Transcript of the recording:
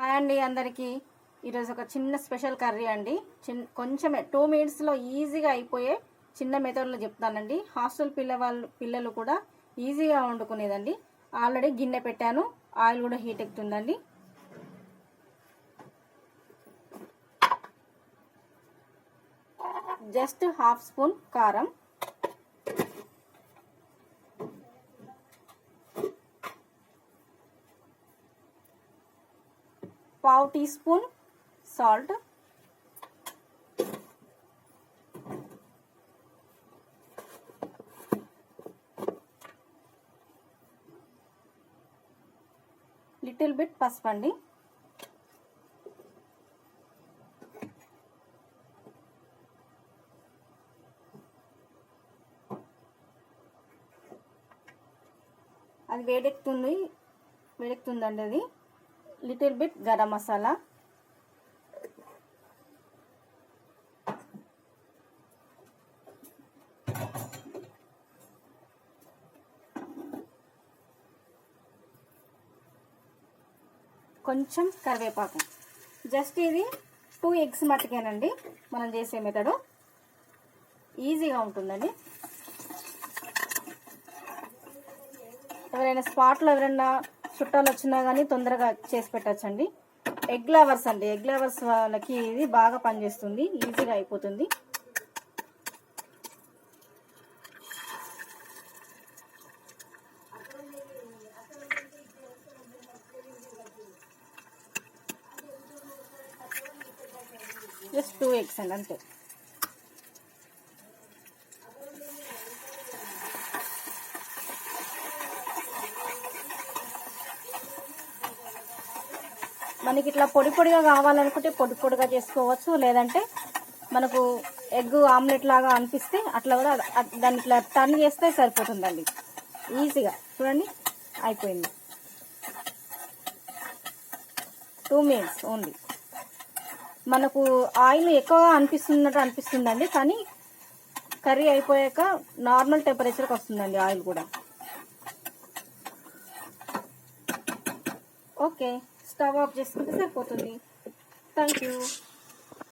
Hi అండి అందరికీ. ఈరోజు ఒక చిన్న స్పెషల్ కర్రీ అండి. చిన్న కొంచెమే టూ మినిట్స్లో ఈజీగా అయిపోయే చిన్న మెథడ్లో చెప్తానండి. హాస్టల్ పిల్లవాళ్ళు పిల్లలు కూడా ఈజీగా వండుకునేదండి. ఆల్రెడీ గిన్నె పెట్టాను. ఆయిల్ కూడా హీట్ ఎక్కుతుందండి. జస్ట్ హాఫ్ స్పూన్ కారం. పావు tea spoon salt. Little bit పసుపు అండి. అది వేడెక్కుతుంది వేడెక్కుతుందండి అది. లిటిల్ బిట్ గరం మసాలా కొంచెం కరివేపాకు. జస్ట్ ఇది టూ ఎగ్స్ మట్టుకేనండి. మనం చేసే మెథడు ఈజీగా ఉంటుందండి. ఎవరైనా స్పాట్లో ఎవరైనా చుట్టాలు వచ్చినా కానీ తొందరగా చేసి పెట్టచ్చండి. ఎగ్ లవర్స్ అండి. ఎగ్ లవర్స్ వాళ్ళకి ఇది బాగా పనిచేస్తుంది. ఈజీగా అయిపోతుంది. జస్ట్ టూ ఎగ్స్ అండి అంతే. మనకి ఇట్లా పొడి పొడిగా కావాలనుకుంటే పొడి పొడిగా చేసుకోవచ్చు. లేదంటే మనకు ఎగ్ ఆమ్లెట్ లాగా అనిపిస్తే అట్లా కూడా దాన్ని ఇట్లా టర్న్ చేస్తే సరిపోతుందండి. ఈజీగా. చూడండి అయిపోయింది. టూ మినిట్స్ ఓన్లీ మనకు ఆయిల్ ఎక్కువగా అనిపిస్తున్నట్టు అనిపిస్తుందండి కానీ కర్రీ అయిపోయాక నార్మల్ టెంపరేచర్కి వస్తుందండి ఆయిల్ కూడా. ఓకే. స్టవ్ ఆఫ్ చేసుకుంటే సరిపోతుంది. Thank you